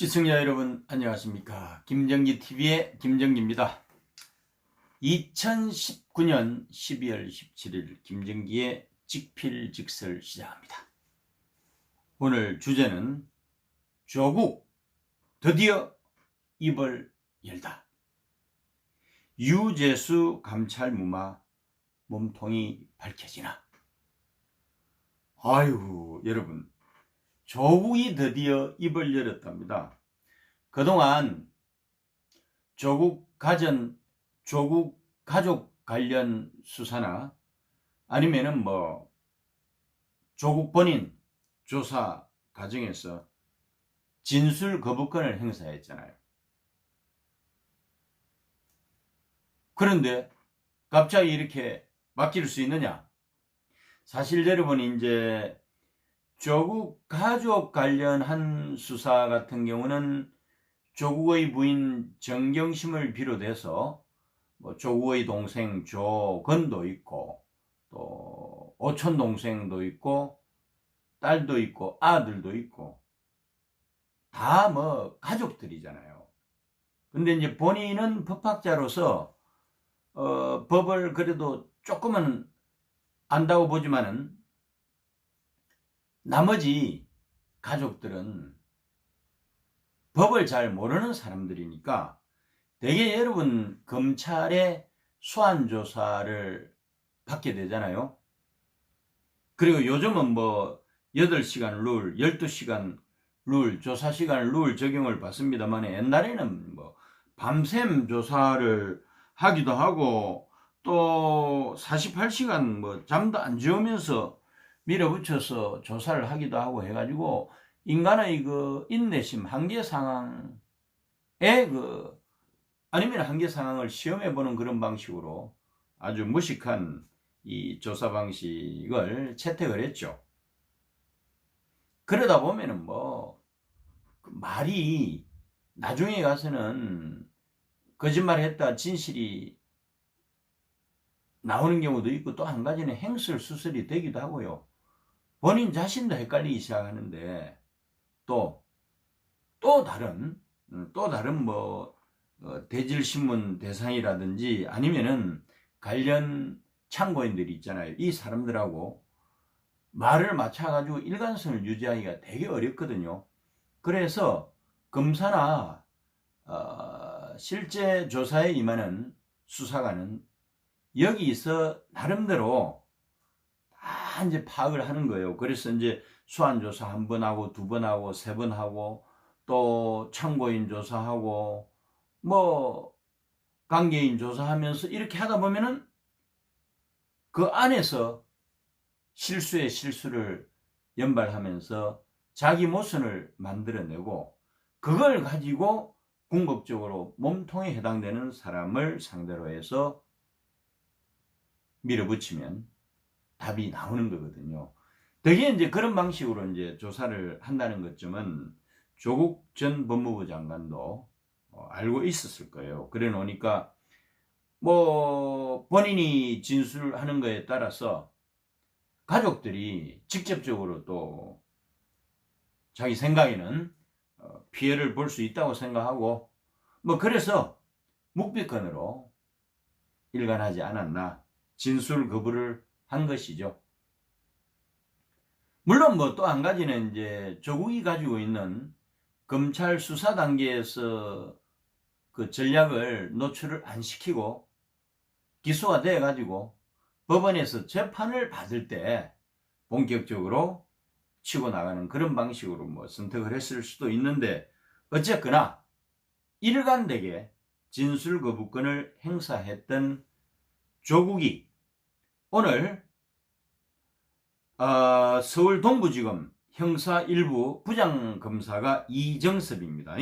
시청자 여러분 안녕하십니까 김정기 TV의 김정기입니다. 2019년 12월 17일 김정기의 직필직설 시작합니다. 오늘 주제는 조국 드디어 입을 열다. 유재수 감찰 무마 몸통이 밝혀지나. 아유 여러분 조국이 드디어 입을 열었답니다. 그동안 조국 가전, 조국 가족 관련 수사나 아니면은 뭐 조국 본인 조사 과정에서 진술 거부권을 행사했잖아요. 그런데 갑자기 이렇게 맡길 수 있느냐? 사실 여러분이 이제 조국 가족 관련한 수사 같은 경우는 조국의 부인 정경심을 비롯해서 뭐 조국의 동생 조건도 있고 또 오촌 동생도 있고 딸도 있고 아들도 있고 다 뭐 가족들이잖아요. 근데 이제 본인은 법학자로서 어, 법을 그래도 조금은 안다고 보지만은 나머지 가족들은 법을 잘 모르는 사람들이니까 대개 여러분 검찰의 소환 조사를 받게 되잖아요. 그리고 요즘은 뭐 8시간 룰, 12시간 룰, 조사 시간 룰 적용을 받습니다만 옛날에는 뭐 밤샘 조사를 하기도 하고 또 48시간 뭐 잠도 안 재우면서 밀어붙여서 조사를 하기도 하고 해가지고 인간의 그 인내심 한계 상황에 그 아니면 한계 상황을 시험해 보는 그런 방식으로 아주 무식한 이 조사 방식을 채택을 했죠. 그러다 보면은 뭐그 말이 나중에 가서는 거짓말 했다 진실이 나오는 경우도 있고 또 한 가지는 행설 수설이 되기도 하고요. 본인 자신도 헷갈리기 시작하는데 또, 또 다른, 음, 또 다른 뭐, 어, 대질신문 대상이라든지 아니면은 관련 참고인들이 있잖아요. 이 사람들하고 말을 맞춰가지고 일관성을 유지하기가 되게 어렵거든요. 그래서 검사나 어, 실제 조사에 임하는 수사관은 여기서 나름대로 다 이제 파악을 하는 거예요. 그래서 이제 수환 조사 한 번 하고 두 번 하고 세 번 하고 또 참고인 조사하고 뭐 관계인 조사하면서 이렇게 하다 보면은 그 안에서 실수에 실수를 연발하면서 자기 모선을 만들어내고 그걸 가지고 궁극적으로 몸통에 해당되는 사람을 상대로 해서 밀어붙이면 답이 나오는 거거든요. 되게 이제 그런 방식으로 이제 조사를 한다는 것쯤은 조국 전 법무부 장관도 어, 알고 있었을 거예요. 그래 놓으니까 뭐 본인이 진술하는 거에 따라서 가족들이 직접적으로 또 자기 생각에는 어, 피해를 볼 수 있다고 생각하고 뭐 그래서 묵비권으로 일관하지 않았나 진술 거부를 한 것이죠. 물론 뭐 또 한 가지는 이제 조국이 가지고 있는 검찰 수사 단계에서 그 전략을 노출을 안 시키고 기소가 돼 가지고 법원에서 재판을 받을 때 본격적으로 치고 나가는 그런 방식으로 뭐 선택을 했을 수도 있는데 어쨌거나 일관되게 진술 거부권을 행사했던 조국이 오늘 어, 서울 동부지검 형사 1부 부장검사가 이정섭입니다.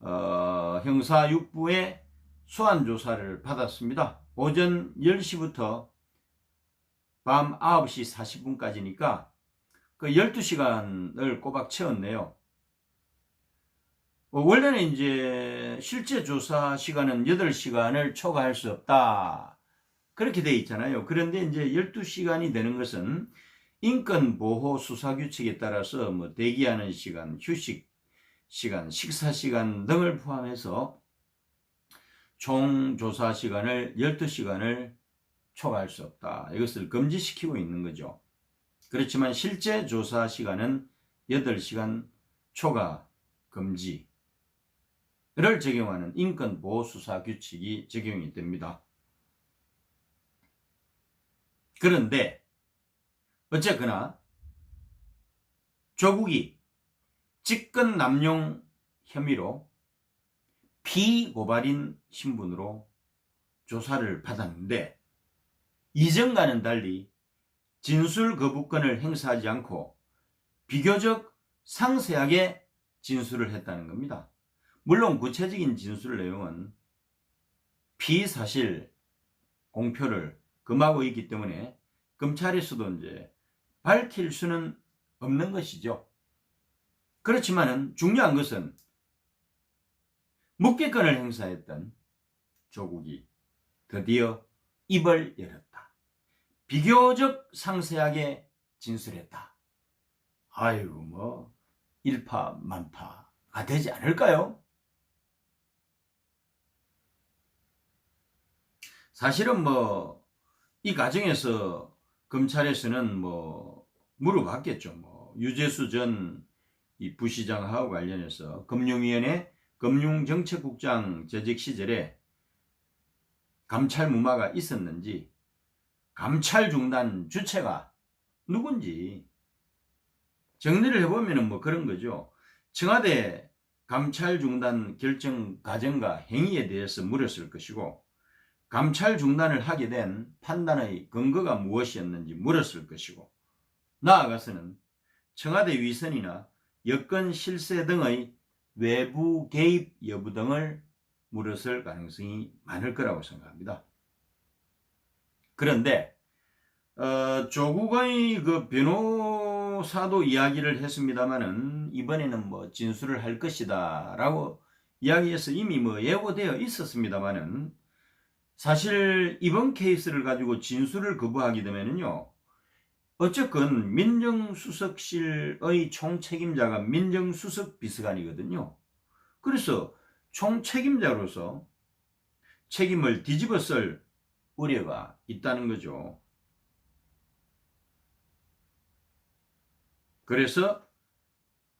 어, 형사 6부의 소환조사를 받았습니다. 오전 10시부터 밤 9시 40분까지니까 그 12시간을 꼬박 채웠네요. 어, 원래는 이제 실제 조사 시간은 8시간을 초과할 수 없다. 그렇게 돼 있잖아요. 그런데 이제 12시간이 되는 것은 인권 보호 수사 규칙에 따라서 뭐 대기하는 시간, 휴식, 시간, 식사 시간 등을 포함해서 총 조사 시간을 12시간을 초과할 수 없다. 이것을 금지시키고 있는 거죠. 그렇지만 실제 조사 시간은 8시간 초과 금지를 적용하는 인권보호수사 규칙이 적용이 됩니다. 그런데 어쨌거나 조국이 직권 남용 혐의로 피고발인 신분으로 조사를 받았는데 이전과는 달리 진술 거부권을 행사하지 않고 비교적 상세하게 진술을 했다는 겁니다. 물론 구체적인 진술 내용은 피사실 공표를 금하고 있기 때문에 검찰에서도 이제 밝힐 수는 없는 것이죠. 그렇지만은 중요한 것은 묵비권을 행사했던 조국이 드디어 입을 열었다. 비교적 상세하게 진술했다. 아이고 뭐 일파만파가 되지 않을까요? 사실은 뭐 이 과정에서 검찰에서는 뭐 물어봤겠죠. 뭐 유재수 전 이 부시장하고 관련해서 금융위원회 금융정책국장 재직 시절에 감찰 무마가 있었는지 감찰 중단 주체가 누군지 정리를 해보면 뭐 그런 거죠. 청와대 감찰 중단 결정 과정과 행위에 대해서 물었을 것이고 감찰 중단을 하게 된 판단의 근거가 무엇이었는지 물었을 것이고 나아가서는 청와대 위선이나 여권 실세 등의 외부 개입 여부 등을 물었을 가능성이 많을 거라고 생각합니다. 그런데 어, 조국의 그 변호사도 이야기를 했습니다마는 이번에는 뭐 진술을 할 것이다라고 이야기해서 이미 뭐 예고되어 있었습니다마는 사실 이번 케이스를 가지고 진술을 거부하게 되면요 어쨌건 민정수석실의 총책임자가 민정수석 비서관이거든요. 그래서 총책임자로서 책임을 뒤집어 쓸 우려가 있다는 거죠. 그래서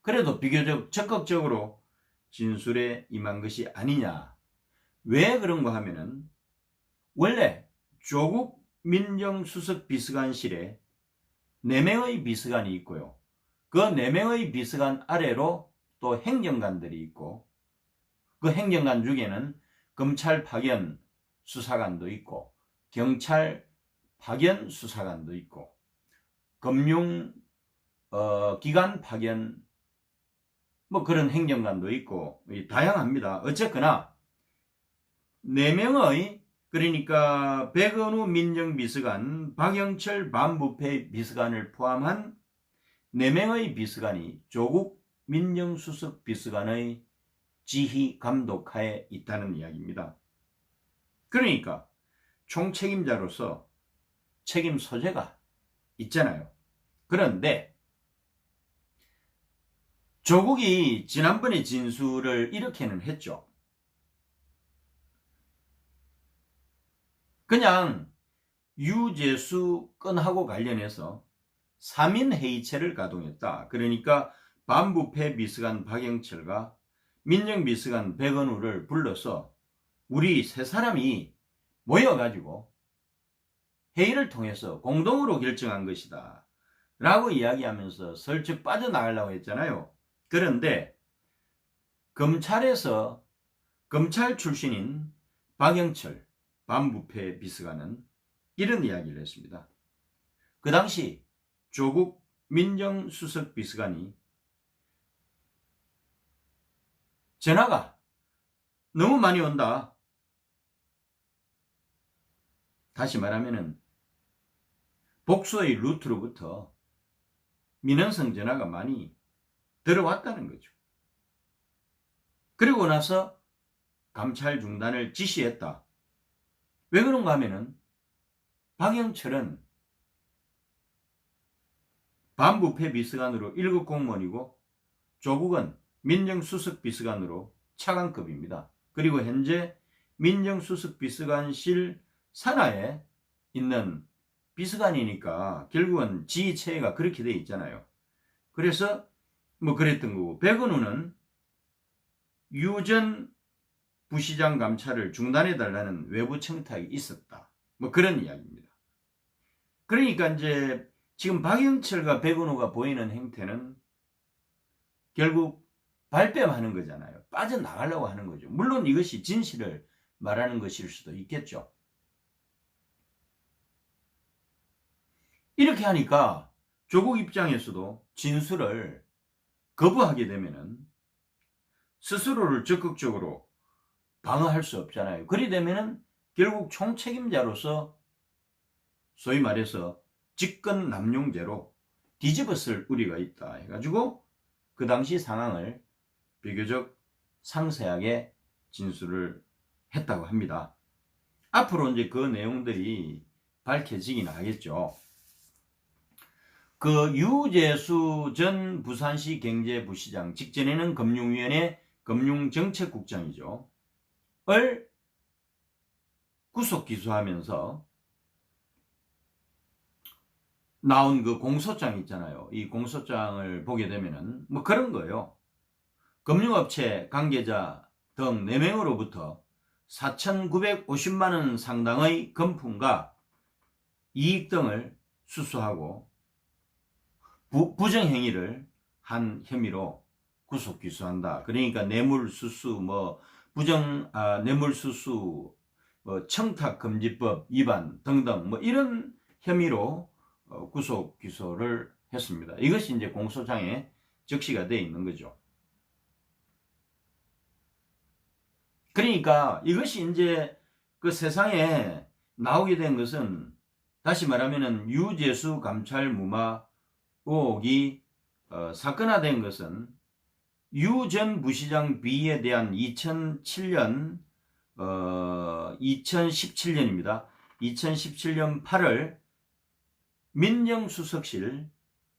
그래도 비교적 적극적으로 진술에 임한 것이 아니냐. 왜 그런가 하면은 원래 조국 민정수석 비서관실에 4명의 비서관이 있고요. 그 4명의 비서관 아래로 또 행정관들이 있고 그 행정관 중에는 검찰 파견 수사관도 있고 경찰 파견 수사관도 있고 금융 어, 기관 파견 뭐 그런 행정관도 있고 다양합니다. 어쨌거나 4명의 그러니까 백은우 민정비서관, 박영철 반부패 비서관을 포함한 4명의 비서관이 조국 민정수석 비서관의 지휘 감독하에 있다는 이야기입니다. 그러니까 총책임자로서 책임 소재가 있잖아요. 그런데 조국이 지난번에 진술을 이렇게는 했죠. 그냥 유재수 건하고 관련해서 3인 회의체를 가동했다. 그러니까 반부패 비서관 박영철과 민정 비서관 백원우를 불러서 우리 세 사람이 모여가지고 회의를 통해서 공동으로 결정한 것이다. 라고 이야기하면서 슬쩍 빠져나가려고 했잖아요. 그런데 검찰에서 검찰 출신인 박영철, 반부패 비서관은 이런 이야기를 했습니다. 그 당시 조국 민정수석 비서관이 전화가 너무 많이 온다. 다시 말하면은 복수의 루트로부터 민원성 전화가 많이 들어왔다는 거죠. 그리고 나서 감찰 중단을 지시했다. 왜 그런가 하면은 박영철은 반부패 비서관으로 1급 공무원이고 조국은 민정수석 비서관으로 차관급입니다. 그리고 현재 민정수석 비서관실 산하에 있는 비서관이니까 결국은 지휘체계가 그렇게 돼 있잖아요. 그래서 뭐 그랬던 거고 백은우는 유전 부시장 감찰을 중단해 달라는 외부 청탁이 있었다. 뭐 그런 이야기입니다. 그러니까 이제 지금 박영철과 백은우가 보이는 행태는 결국 발뺌하는 거잖아요. 빠져나가려고 하는 거죠. 물론 이것이 진실을 말하는 것일 수도 있겠죠. 이렇게 하니까 조국 입장에서도 진술을 거부하게 되면은 스스로를 적극적으로 방어할 수 없잖아요. 그리 되면은 결국 총책임자로서 소위 말해서 직권 남용죄로 뒤집었을 우리가 있다 해가지고 그 당시 상황을 비교적 상세하게 진술을 했다고 합니다. 앞으로 이제 그 내용들이 밝혀지긴 하겠죠. 그 유재수 전 부산시 경제부시장, 직전에는 금융위원회 금융정책국장이죠. 을 구속 기소하면서 나온 그 공소장 있잖아요. 이 공소장을 보게 되면은 뭐 그런 거예요. 금융업체 관계자 등 4명으로부터 4,950만 원 상당의 금품과 이익 등을 수수하고 부, 부정행위를 한 혐의로 구속 기소한다. 그러니까 뇌물 수수 뭐 부정 아, 뇌물수수 뭐 청탁금지법 위반 등등 뭐 이런 혐의로 어, 구속 기소를 했습니다. 이것이 이제 공소장에 적시가 되어 있는 거죠. 그러니까 이것이 이제 그 세상에 나오게 된 것은 다시 말하면은 유재수 감찰 무마 의혹이 어, 사건화된 것은 유 전 부시장 비에 대한 2007년 어, 2017년입니다. 2017년 8월 민정수석실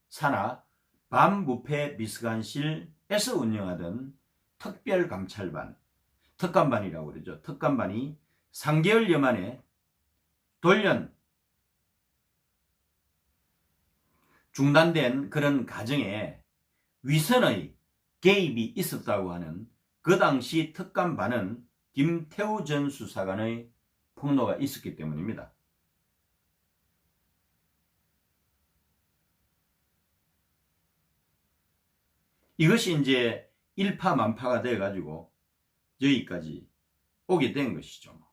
산하 반부패 비서관실에서 운영하던 특별감찰반 특감반이라고 그러죠. 특감반이 3개월여 만에 돌연 중단된 그런 과정에 위선의 개입이 있었다고 하는 그 당시 특감반은 김태우 전 수사관의 폭로가 있었기 때문입니다. 이것이 이제 일파만파가 돼가지고 여기까지 오게 된 것이죠. 뭐.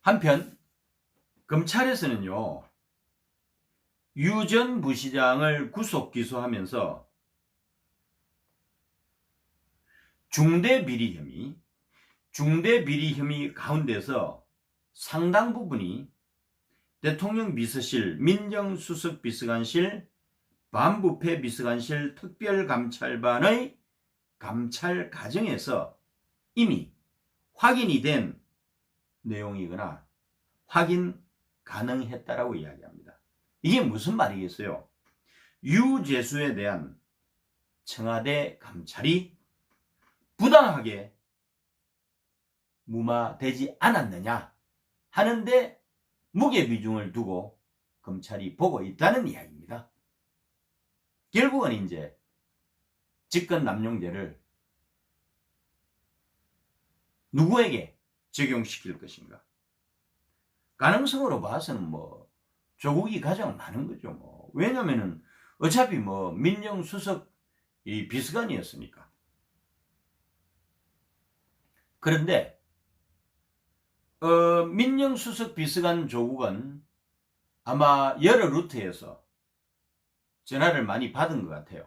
한편 검찰에서는요 유 전 부시장을 구속 기소하면서 중대 비리 혐의, 중대 비리 혐의 가운데서 상당 부분이 대통령 비서실, 민정수석 비서관실, 반부패 비서관실 특별감찰반의 감찰 과정에서 이미 확인이 된 내용이거나 확인 가능했다라고 이야기합니다. 이게 무슨 말이겠어요? 유재수에 대한 청와대 감찰이 부당하게 무마되지 않았느냐 하는데 무게 비중을 두고 검찰이 보고 있다는 이야기입니다. 결국은 이제 직권 남용죄를 누구에게 적용시킬 것인가? 가능성으로 봐서는 뭐 조국이 가장 많은 거죠. 뭐 왜냐면은 어차피 뭐 민정수석 이 비서관이었으니까. 그런데 어, 민정수석 비서관 조국은 아마 여러 루트에서 전화를 많이 받은 것 같아요.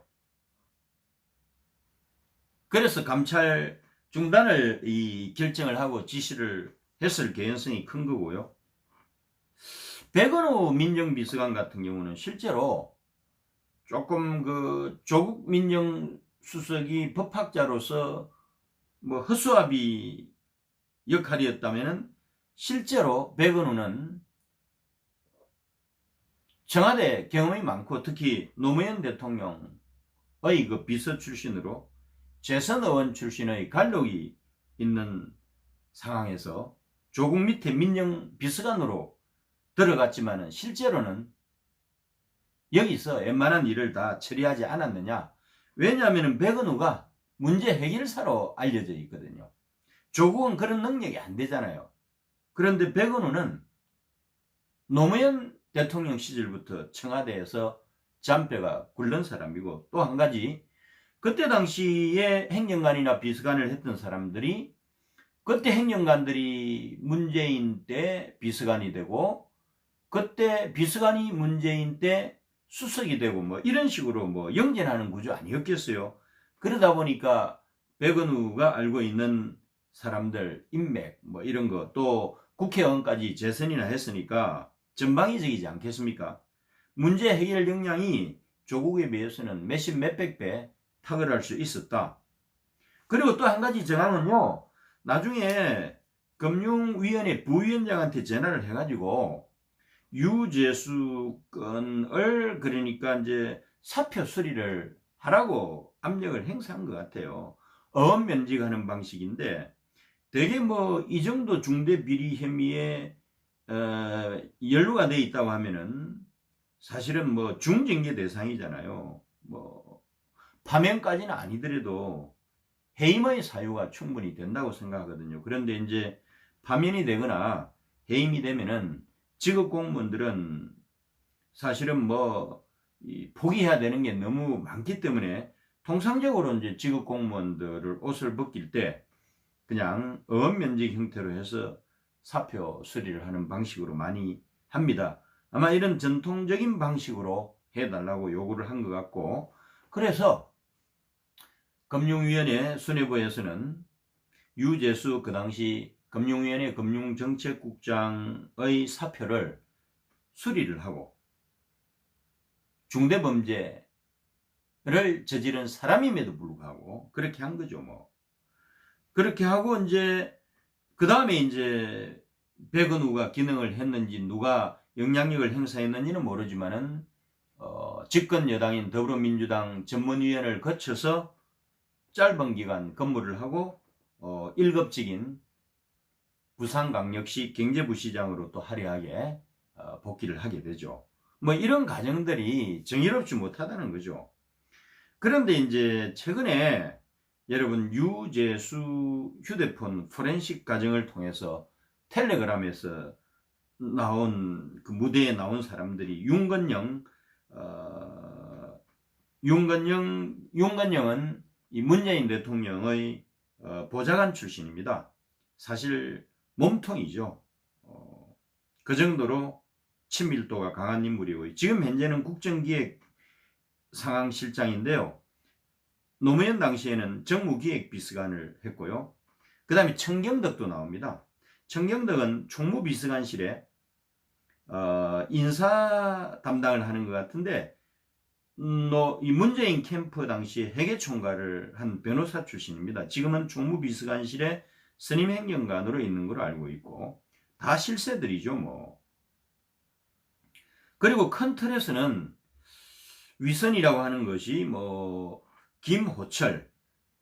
그래서 감찰 중단을 이 결정을 하고 지시를 했을 개연성이 큰 거고요. 백은호 민정비서관 같은 경우는 실제로 조금 그 조국 민정수석이 법학자로서 뭐 허수아비 역할이었다면은 실제로 백은호는 청와대 경험이 많고 특히 노무현 대통령의 그 비서 출신으로 재선 의원 출신의 관록이 있는 상황에서 조국 밑에 민영 비서관으로 들어갔지만은 실제로는 여기서 웬만한 일을 다 처리하지 않았느냐? 왜냐하면 백은우가 문제 해결사로 알려져 있거든요. 조국은 그런 능력이 안 되잖아요. 그런데 백은우는 노무현 대통령 시절부터 청와대에서 잠뼈가 굴른 사람이고 또 한 가지 그때 당시에 행정관이나 비서관을 했던 사람들이 그때 행정관들이 문재인 때 비서관이 되고 그때 비서관이 문재인 때 수석이 되고 뭐 이런 식으로 뭐 영전하는 구조 아니었겠어요. 그러다 보니까 백은우가 알고 있는 사람들 인맥 뭐 이런 거 또 국회의원까지 재선이나 했으니까 전방위적이지 않겠습니까? 문제 해결 역량이 조국에 비해서는 몇십 몇백 배 탁월할 수 있었다. 그리고 또 한 가지 정황은요. 나중에 금융위원회 부위원장한테 전화를 해가지고 유재수 건을 그러니까 이제 사표 수리를 하라고 압력을 행사한 것 같아요. 어원 면직하는 방식인데 되게 뭐 이 정도 중대 비리 혐의에 어, 연루가 돼 있다고 하면은 사실은 뭐 중징계 대상이잖아요. 뭐 파면까지는 아니더라도 해임의 사유가 충분히 된다고 생각하거든요. 그런데 이제 파면이 되거나 해임이 되면은 직업 공무원들은 사실은 뭐 포기해야 되는 게 너무 많기 때문에 통상적으로 이제 직업 공무원들을 옷을 벗길 때 그냥 어업 면직 형태로 해서 사표 수리를 하는 방식으로 많이 합니다. 아마 이런 전통적인 방식으로 해달라고 요구를 한 것 같고 그래서 금융위원회 수뇌부에서는 유재수 그 당시 금융위원회 금융정책국장의 사표를 수리를 하고 중대범죄를 저지른 사람임에도 불구하고 그렇게 한 거죠 뭐. 그렇게 하고 이제 그 다음에 이제 백은우가 기능을 했는지 누가 영향력을 행사했는지는 모르지만은 어, 집권 여당인 더불어민주당 전문위원회를 거쳐서 짧은 기간 근무를 하고 어, 1급직인 부산광역시 경제부시장으로 또 화려하게 어, 복귀를 하게 되죠. 뭐 이런 과정들이 정의롭지 못하다는 거죠. 그런데 이제 최근에 여러분 유재수 휴대폰 포렌식 과정을 통해서 텔레그램에서 나온 그 무대에 나온 사람들이 윤건영 어, 윤건영 윤건영은 이 문재인 대통령의 어, 보좌관 출신입니다. 사실 몸통이죠. 어, 그 정도로 친밀도가 강한 인물이고 지금 현재는 국정기획 상황실장인데요. 노무현 당시에는 정무기획비서관을 했고요. 그 다음에 청경덕도 나옵니다. 청경덕은 총무비서관실에 어, 인사 담당을 하는 것 같은데 음, 이 문재인 캠프 당시 회계총괄을 한 변호사 출신입니다. 지금은 총무비서관실에 선임행정관으로 있는 걸로 알고 있고 다 실세들이죠 뭐. 그리고 큰 틀에서는 위선이라고 하는 것이 뭐 김호철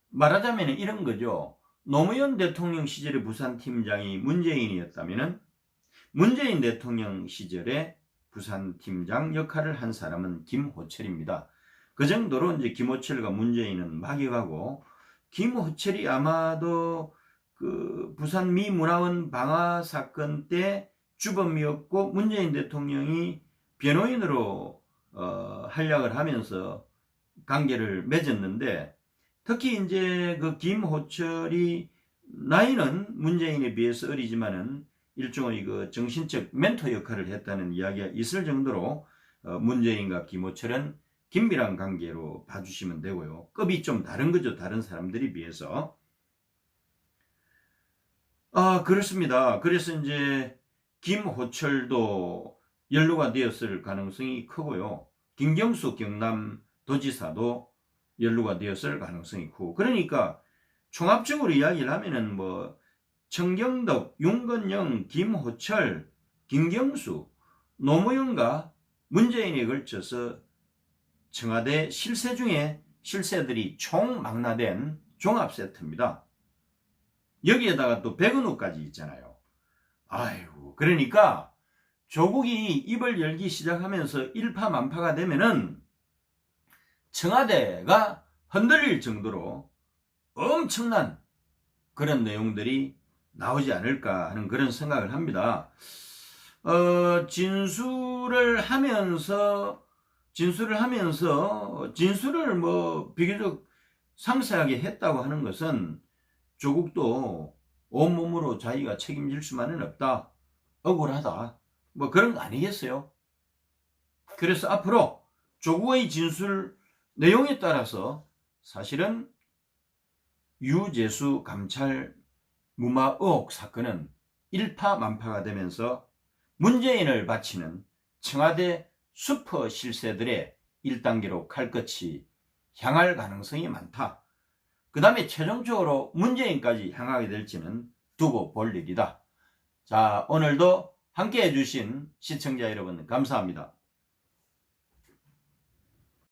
말하자면 이런 거죠. 노무현 대통령 시절의 부산팀장이 문재인이었다면 문재인 대통령 시절에 부산팀장 역할을 한 사람은 김호철입니다. 그 정도로 이제 김호철과 문재인은 막역하고 김호철이 아마도 그 부산 미문화원 방화 사건 때 주범이었고 문재인 대통령이 변호인으로 어, 활약을 하면서 관계를 맺었는데 특히 이제 그 김호철이 나이는 문재인에 비해서 어리지만은 일종의 그 정신적 멘토 역할을 했다는 이야기가 있을 정도로 어 문재인과 김호철은 긴밀한 관계로 봐주시면 되고요. 급이 좀 다른 거죠. 다른 사람들이 비해서. 아, 그렇습니다. 그래서 이제 김호철도 연루가 되었을 가능성이 크고요. 김경수 경남 도지사도 연루가 되었을 가능성이 크고 그러니까 종합적으로 이야기를 하면은 뭐 청경덕, 윤건영, 김호철, 김경수, 노무현과 문재인에 걸쳐서 청와대 실세 중에 실세들이 총망라된 종합 세트입니다. 여기에다가 또 백은우까지 있잖아요. 아이고, 그러니까 조국이 입을 열기 시작하면서 일파만파가 되면은 청와대가 흔들릴 정도로 엄청난 그런 내용들이 나오지 않을까 하는 그런 생각을 합니다. 어, 진술을 하면서, 진술을 하면서, 진술을 뭐, 비교적 상세하게 했다고 하는 것은 조국도 온몸으로 자기가 책임질 수만은 없다. 억울하다. 뭐 그런 거 아니겠어요? 그래서 앞으로 조국의 진술 내용에 따라서 사실은 유재수 감찰 무마 의혹 사건은 일파만파가 되면서 문재인을 바치는 청와대 슈퍼 실세들의 1단계로 칼끝이 향할 가능성이 많다. 그 다음에 최종적으로 문재인까지 향하게 될지는 두고 볼 일이다. 자, 오늘도 함께 해주신 시청자 여러분 감사합니다.